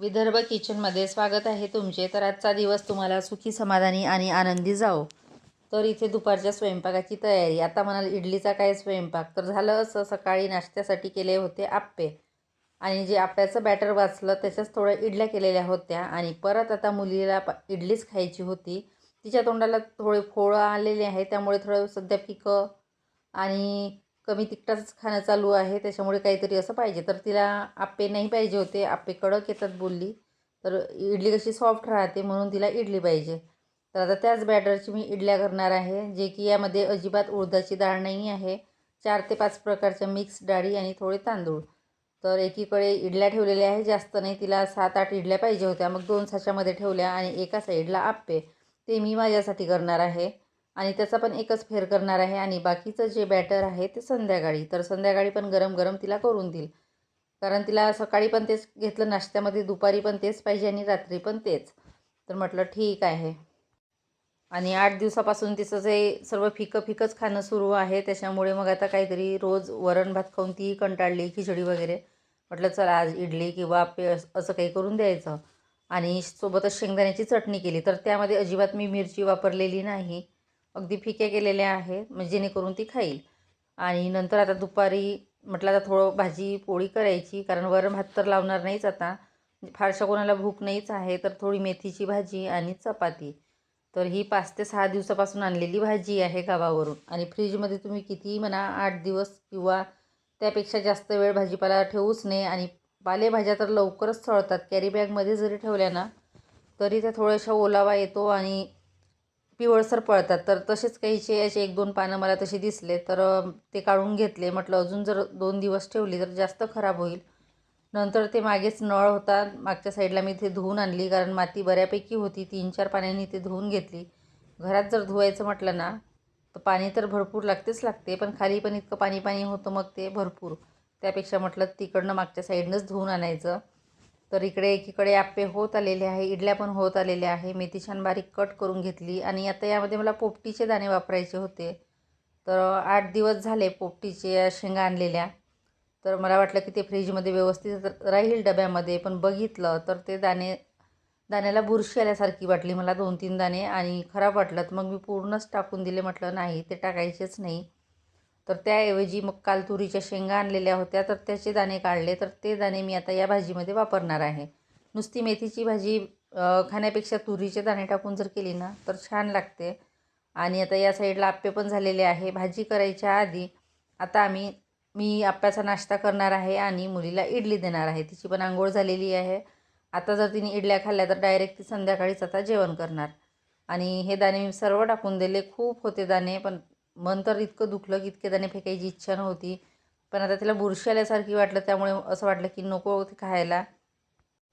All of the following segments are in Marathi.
विदर्भ किचनमध्ये स्वागत आहे तुमचे. तर आजचा दिवस तुम्हाला सुखी समाधानी आणि आनंदी जाओ तर इथे दुपारच्या स्वयंपाकाची तयारी. आता म्हणाल इडलीचा काय स्वयंपाक? तर झालं असं सकाळी नाश्त्यासाठी केले होते आप्पे. आणि जे आप्प्याचं बॅटर वाचलं त्याच्याच थोड्या इडल्या केलेल्या होत्या. आणि परत आता मुलीला प इडलीच खायची होती. तिच्या तोंडाला थोडे फोळं आलेले आहे त्यामुळे थोडं सध्या पिकं आणि कमी तिखटाचंच खाणं चालू आहे त्याच्यामुळे काहीतरी असं पाहिजे. तर तिला आप्पे नाही पाहिजे होते. आप्पे कडक येतात बोलली. तर इडली कशी सॉफ्ट राहते म्हणून तिला इडली पाहिजे. तर आता त्याच बॅटरची मी इडल्या करणार आहे जे की यामध्ये अजिबात उडदाची डाळ नाही आहे. चार ते पाच प्रकारच्या मिक्स डाळी आणि थोडे तांदूळ. तर एकीकडे इडल्या ठेवलेल्या आहे जास्त नाही. तिला सात आठ इडल्या पाहिजे होत्या. मग दोन साच्यामध्ये ठेवल्या आणि एका साईडला आप्पे. ते मी माझ्यासाठी करणार आहे. आणि त्याचा पण एकच फेर करणार आहे आणि बाकीचं जे बॅटर आहे ते संध्याकाळी. तर संध्याकाळी पण गरम गरम तिला करून देईल. कारण तिला सकाळी पण तेच घेतलं नाश्त्यामध्ये दुपारी पण तेच पाहिजे आणि रात्री पण तेच. तर म्हटलं ठीक आहे. आणि आठ दिवसापासून तिचं जे सर्व फिकं फिकंच खाणं सुरू आहे त्याच्यामुळे मग आता काहीतरी रोज वरण भात खाऊन ती कंटाळली खिचडी वगैरे. म्हटलं चला आज इडली किंवा पे असं काही करून द्यायचं. आणि सोबतच शेंगदाण्याची चटणी केली. तर त्यामध्ये अजिबात मी मिरची वापरलेली नाही. अगदी फिके केलेले आहे म्हणजे जेणेकरून ती खाईल. आणि नंतर आता दुपारी म्हटलं आता थोडं भाजी पोळी करायची कारण वरण भात तर लावणार नाहीच आता. म्हणजे फारशा कोणाला भूक नाहीच आहे तर थोडी मेथीची भाजी आणि चपाती. तर ही पाच ते सहा दिवसापासून आणलेली भाजी आहे गावावरून. आणि फ्रीजमध्ये तुम्ही कितीही म्हणा आठ दिवस किंवा त्यापेक्षा जास्त वेळ भाजीपाला ठेवूच नये. आणि पालेभाज्या तर लवकरच चळतात कॅरी बॅगमध्ये जरी ठेवल्या ना तरी त्या थोड्याशा ओलावा येतो आणि पिवळसर पळतात. तर तसेच काहीचे याचे एक दोन पानं मला तसे दिसले तर ते काढून घेतले. म्हटलं अजून जर दोन दिवस ठेवली तर जास्त खराब होईल. नंतर ते मागेच नळ होता. मागच्या साईडला मी ते धुवून आणली कारण माती बऱ्यापैकी होती. तीन चार पाण्याने ते धुवून घेतली. घरात जर धुवायचं म्हटलं ना तर पाणी तर भरपूर लागतेच लागते पण खाली पण इतकं पाणी पाणी होतं मग ते भरपूर. त्यापेक्षा म्हटलं तिकडनं मागच्या साईडनंच धुवून आणायचं. तर इकडे एकीकडे आप्पे होत आलेले आहे इडल्या पण होत आलेल्या आहे. मेथी छान बारीक कट करून घेतली आणि आता यामध्ये मला पोपटीचे दाणे वापरायचे होते. तर आठ दिवस झाले पोपटीचे शेंगा आणलेल्या. तर मला वाटलं की ते फ्रीजमध्ये व्यवस्थित राहील डब्यामध्ये पण बघितलं तर ते दाणे दाण्याला बुरशी आल्यासारखी वाटली. मला दोन तीन दाणे आणि खराब वाटलं. तर मग मी पूर्णच टाकून दिले. म्हटलं नाही ते टाकायचेच नाही. तर त्याऐवजी मग काल तुरीच्या शेंगा आणलेल्या होत्या तर त्याचे दाणे काढले. तर ते दाणे मी आता या भाजीमध्ये वापरणार आहे. नुसती मेथीची भाजी खाण्यापेक्षा तुरीचे दाणे टाकून जर केली ना तर छान लागते. आणि आता या साईडला आप्पे पण झालेले आहे. भाजी करायच्या आधी आता आम्ही मी आप्प्याचा नाश्ता करणार आहे आणि मुलीला इडली देणार आहे. तिची पण आंघोळ झालेली आहे. आता जर तिने इडल्या खाल्ल्या तर डायरेक्ट ती संध्याकाळीच आता जेवण करणार. आणि हे दाणे मी सर्व टाकून दिले. खूप होते दाणे पण मन तर इतकं दुखलं की इतके दाणे फेकायची इच्छा नव्हती. पण आता तिला बुरशी आल्यासारखी वाटलं त्यामुळे असं वाटलं की नको ते खायला.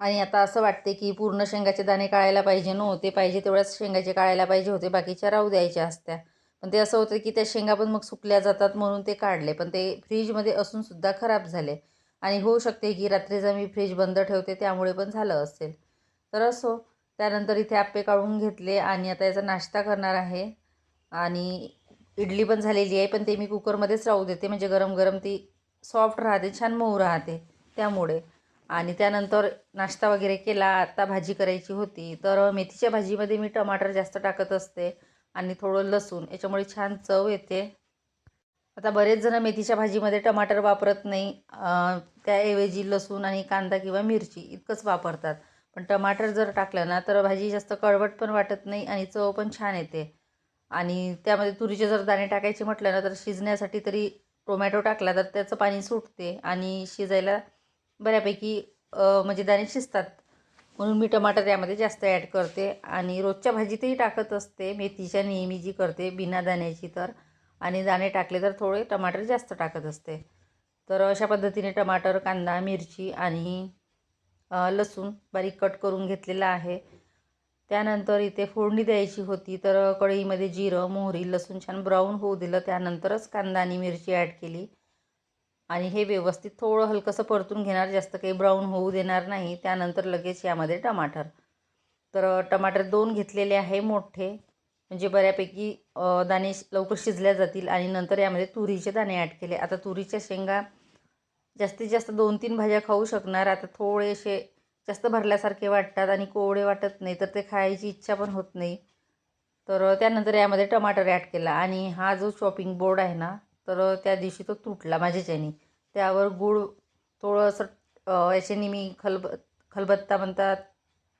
आणि आता असं वाटते की पूर्ण शेंगाचे दाणे काढायला पाहिजे नव्हते पाहिजे तेवढ्याच शेंगाचे काढायला पाहिजे होते बाकीच्या राहू द्यायच्या असत्या. पण ते असं होतं की त्या शेंगा पण मग सुकल्या जातात म्हणून ते काढले. पण ते फ्रीजमध्ये असूनसुद्धा खराब झाले. आणि होऊ शकते की रात्रीचा मी फ्रीज बंद ठेवते त्यामुळे पण झालं असेल. तर असो त्यानंतर इथे आप्पे काढून घेतले आणि आता याचा नाश्ता करणार आहे. आणि इडली पण झालेली आहे पण ते मी कुकरमध्येच राहू देते. म्हणजे गरम गरम ती सॉफ्ट राहते छान मऊ राहते त्यामुळे. आणि त्यानंतर नाश्ता वगैरे केला आता भाजी करायची होती. तर मेथीच्या भाजीमध्ये मी टमाटर जास्त टाकत असते आणि थोडं लसूण याच्यामुळे छान चव येते. आता बरेच जण मेथीच्या भाजीमध्ये टमाटर वापरत नाही. त्याऐवजी लसूण आणि कांदा किंवा मिरची इतकंच वापरतात. पण टमाटर जर टाकलं ना तर भाजी जास्त कळवट पण वाटत नाही आणि चव पण छान येते. आणि त्यामध्ये तुरीचे जर दाणे टाकायचे म्हटलं ना तर शिजण्यासाठी तरी टोमॅटो टाकला तर त्याचं पाणी सुटते आणि शिजायला बऱ्यापैकी म्हणजे दाणे शिजतात. म्हणून मी टमाटर यामध्ये जास्त ॲड करते आणि रोजच्या भाजीतही टाकत असते. मेथीच्या नेहमी जी करते बिना दाण्याची तर. आणि दाणे टाकले तर थोडे टमाटर जास्त टाकत असते. तर अशा पद्धतीने टमाटर कांदा मिरची आणि लसूण बारीक कट करून घेतलेला आहे. त्यानंतर इथे फोडणी द्यायची होती तर कढईमध्ये जिरं मोहरी लसूण छान ब्राऊन होऊ दिलं. त्यानंतरच कांदा आणि मिरची ॲड केली. आणि हे व्यवस्थित थोडं हलकंसं परतून घेणार जास्त काही ब्राऊन होऊ देणार नाही. त्यानंतर लगेच यामध्ये टमाटर. तर टमाटर दोन घेतलेले आहे मोठे म्हणजे बऱ्यापैकी दाणे लवकर शिजल्या जातील. आणि नंतर यामध्ये तुरीचे दाणे ॲड केले. आता तुरीच्या शेंगा जास्तीत जास्त दोन तीन भाज्या खाऊ शकणार. आता थोडेसे जास्त भरल्यासारखे वाटतात आणि कोवळे वाटत नाही तर ते खायची इच्छा पण होत नाही. तर त्यानंतर यामध्ये टमाटर ॲड केला आणि हा जो शॉपिंग बोर्ड आहे ना तर त्या दिवशी तो तुटला माझ्याच्यानी. त्यावर गूळ थोडंसं याच्याने मी खलब खलबत्ता म्हणतात.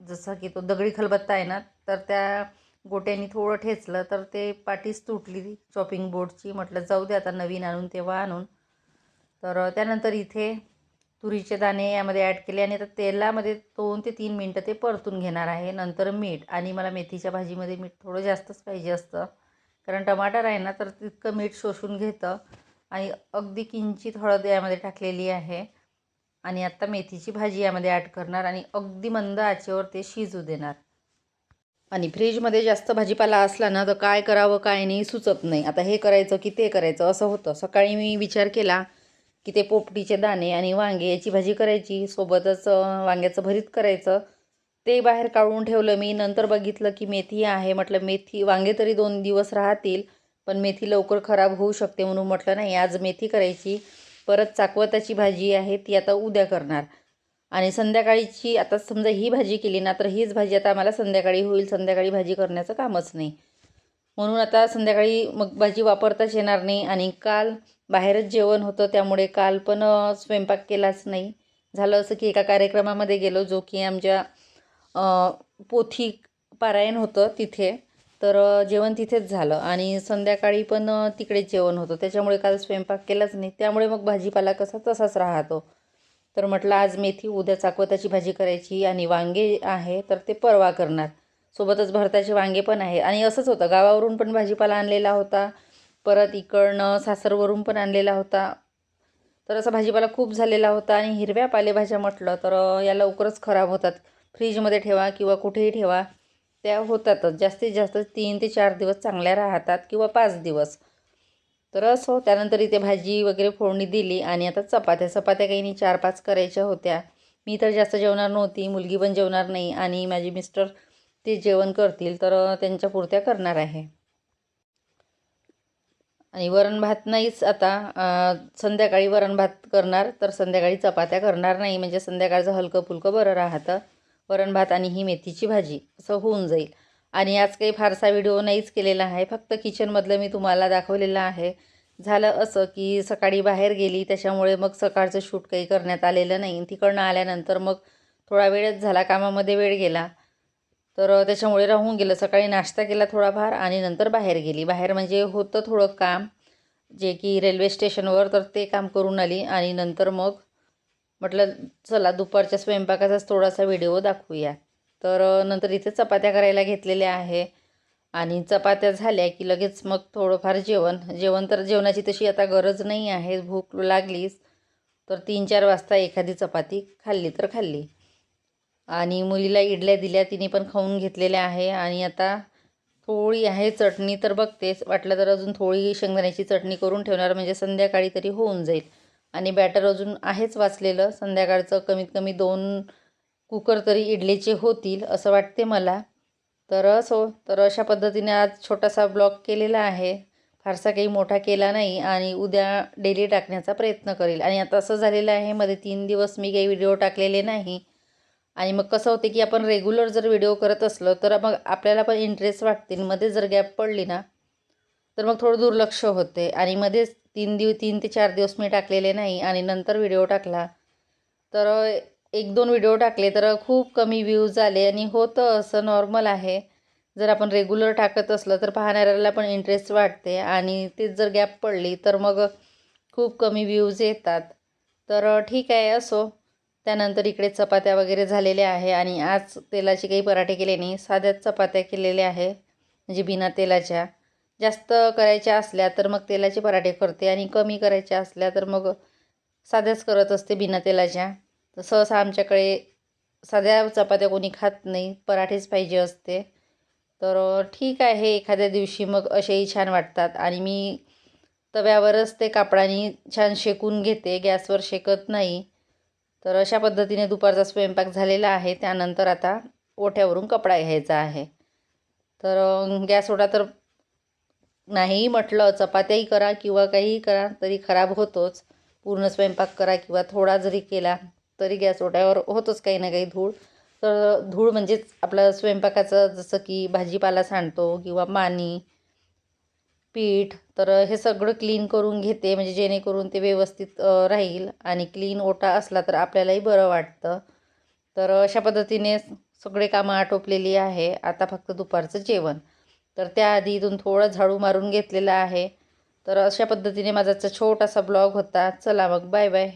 जसं की तो दगडी खलबत्ता आहे ना तर त्या गोट्यानी थोडं ठेचलं तर ते पाठीच तुटली चॉपिंग बोर्डची म्हटलं जाऊ दे आता नवीन आणून तेव्हा आणून. तर त्यानंतर इथे तुरीचे दाणे यामध्ये ॲड केले आणि आता तेलामध्ये दोन ते तीन मिनटं ते परतून घेणार आहे. नंतर मीठ आणि मला मेथीच्या भाजीमध्ये मीठ थोडं जास्तच पाहिजे असतं. कारण टमाटर आहे ना तर तितकं मीठ शोषून घेतं. आणि अगदी किंचित हळद यामध्ये टाकलेली आहे. आणि आत्ता मेथीची भाजी यामध्ये ॲड करणार आणि अगदी मंद आचेवर ते शिजू देणार. आणि फ्रीजमध्ये जास्त भाजीपाला असला ना तर काय करावं काय नाही सुचत नाही. आता हे करायचं की ते करायचं असं होतं. सकाळी मी विचार केला की ते पोपटीचे दाणे आणि वांगे याची भाजी करायची सोबतच वांग्याचं भरीत करायचं. ते बाहेर काढून ठेवलं मी. नंतर बघितलं की मेथी आहे. म्हटलं मेथी वांगे तरी दोन दिवस राहतील पण मेथी लवकर खराब होऊ शकते म्हणून म्हटलं नाही आज मेथी करायची. परत चाकवताची भाजी आहे ती आता उद्या करणार. आणि संध्याकाळीची आता समजा ही भाजी केली ना तर हीच भाजी आता आम्हाला संध्याकाळी होईल. संध्याकाळी भाजी करण्याचं कामच नाही. म्हणून आता संध्याकाळी मग भाजी वापरताच येणार नाही आणि काल बाहेरच जेवण होतं त्यामुळे काल पण स्वयंपाक केलाच नाही. झालं असं की एका कार्यक्रमामध्ये गेलो जो की आमच्या पोथी पारायण होतं तिथे. तर जेवण तिथेच झालं आणि संध्याकाळी पण तिकडेच जेवण होतं. त्याच्यामुळे काल स्वयंपाक केलाच नाही. त्यामुळे मग भाजीपाला कसा तसाच राहतो. तर म्हटलं आज मेथी उद्या चाकवताची भाजी करायची आणि वांगे आहे तर ते परवा करणार. सोबतच भरताचे वांगे पण आहे. आणि असंच होतं गावावरून पण भाजीपाला आणलेला होता परत इकडनं सासरवरून पण आणलेला होता. तर असा भाजीपाला खूप झालेला होता आणि हिरव्या पालेभाज्या म्हटलं तर या लवकरच खराब होतात. फ्रीजमध्ये ठेवा किंवा कुठेही ठेवा त्या होतातच. जास्तीत जास्त तीन ते चार दिवस चांगल्या राहतात किंवा पाच दिवस. तर असो हो, त्यानंतर इथे भाजी वगैरे फोडणी दिली आणि आता चपात्या. चपात्या काही नाही चार पाच करायच्या होत्या. मी तर जास्त जेवणार नव्हती मुलगी पण जेवणार नाही आणि माझे मिस्टर ते जेवण करतील तर त्यांच्या पुरत्या करणार आहे. आणि वरण भात नाहीच आता. संध्याकाळी वरण भात करणार तर संध्याकाळी चपात्या करणार नाही. म्हणजे संध्याकाळचं हलकं फुलकं बरं राहतं. वरण भात आणि ही मेथीची भाजी असं होऊन जाईल. आणि आज काही फारसा व्हिडिओ नाहीच केलेला आहे. फक्त किचनमधलं मी तुम्हाला दाखवलेलं आहे. झालं असं की सकाळी बाहेर गेली त्याच्यामुळे मग सकाळचं शूट काही करण्यात आलेलं नाही. तिकडनं आल्यानंतर मग थोडा वेळच झाला कामामध्ये वेळ गेला. तर त्याच्यामुळे राहून गेलं. सकाळी नाश्ता केला थोडाफार आणि नंतर बाहेर गेली. बाहेर म्हणजे होतं थोडं काम जे की रेल्वे स्टेशनवर तर ते काम करून आली आणि नंतर मग म्हटलं चला दुपारच्या स्वयंपाकाचाच थोडासा व्हिडिओ दाखवूया. तर नंतर इथे चपात्या करायला घेतलेल्या आहे आणि चपात्या झाल्या की लगेच मग थोडंफार जेवण. जेवण तर जेवणाची तशी आता गरज नाही आहे. भूक लागलीच. तर तीन चार वाजता एखादी चपाती खाल्ली तर खाल्ली. आणि मुलीला इडल्या दिल्या तिने पण खाऊन घेतलेल्या आहे. आणि आता थोडी आहे चटणी तर बघतेच वाटलं तर अजून थोडी शेंगदाण्याची चटणी करून ठेवणार म्हणजे संध्याकाळी तरी होऊन जाईल. आणि बॅटर अजून आहेच वाचलेलं. संध्याकाळचं कमीत कमी दोन कुकर तरी इडलीचे होतील असं वाटते मला. तर असो तर अशा पद्धतीने आज छोटासा ब्लॉग केलेला आहे. फारसा काही मोठा केला नाही आणि उद्या डेली टाकण्याचा प्रयत्न करेल. आणि आता असं झालेलं आहे मध्ये तीन दिवस मी काही व्हिडिओ टाकलेले नाही. आणि मग कसं होते की आपण रेग्युलर जर व्हिडिओ करत असलो तर मग आपल्याला पण इंटरेस्ट वाटते आणि मध्ये जर गॅप पडली ना तर मग थोडं दुर्लक्ष होते. आणि मध्येच तीन दिव तीन ते चार दिवस मी टाकलेले नाही आणि नंतर व्हिडिओ टाकला. तर एक दोन व्हिडिओ टाकले तर खूप कमी व्ह्यूज आले आणि होतं असं नॉर्मल आहे. जर आपण रेग्युलर टाकत असलं तर पाहणाऱ्याला पण इंटरेस्ट वाटते. आणि तेच जर गॅप पडली तर मग खूप कमी व्ह्यूज येतात. तर ठीक आहे असो. त्यानंतर इकडे चपात्या वगैरे झालेल्या आहे आणि आज तेलाचे काही पराठे केले नाही. साध्याच चपात्या केलेल्या आहे म्हणजे बिना तेलाच्या. जास्त करायच्या असल्या तर मग तेलाचे पराठे करते आणि कमी करायच्या असल्या तर मग साध्याच करत असते बिना तेलाच्या. तर सहसा आमच्याकडे साध्या चपात्या कोणी खात नाही पराठेच पाहिजे असते. तर ठीक आहे एखाद्या दिवशी मग असेही छान वाटतात आणि मी तव्यावरच ते कापडाने छान शेकून घेते गॅसवर शेकत नाही. तर अशा पद्धतीने दुपारचा स्वयंपाक झालेला आहे. त्यानंतर आता ओठ्यावरून कपडा घ्यायचा आहे. तर गॅस ओढा तर नाही म्हटलं चपात्याही करा किंवा काहीही करा तरी खराब होतोच. पूर्ण स्वयंपाक करा किंवा थोडा जरी केला तरी गॅस ओट्यावर होतोच काही ना काही धूळ. तर धूळ म्हणजेच आपलं स्वयंपाकाचं जसं की भाजीपाला सांडतो किंवा पाणी पीठ तर हे सगळं क्लीन करून घेते म्हणजे जेणेकरून ते व्यवस्थित राहील. आणि क्लीन ओटा असला तर आपल्यालाही बरं वाटतं. तर अशा पद्धतीने सगळे कामं आटोपलेली आहे. आता फक्त दुपारचं जेवण. तर त्याआधी इथून थोडं झाडू मारून घेतलेलं आहे. तर अशा पद्धतीने माझा छोटासा ब्लॉग होता. चला मग बाय बाय.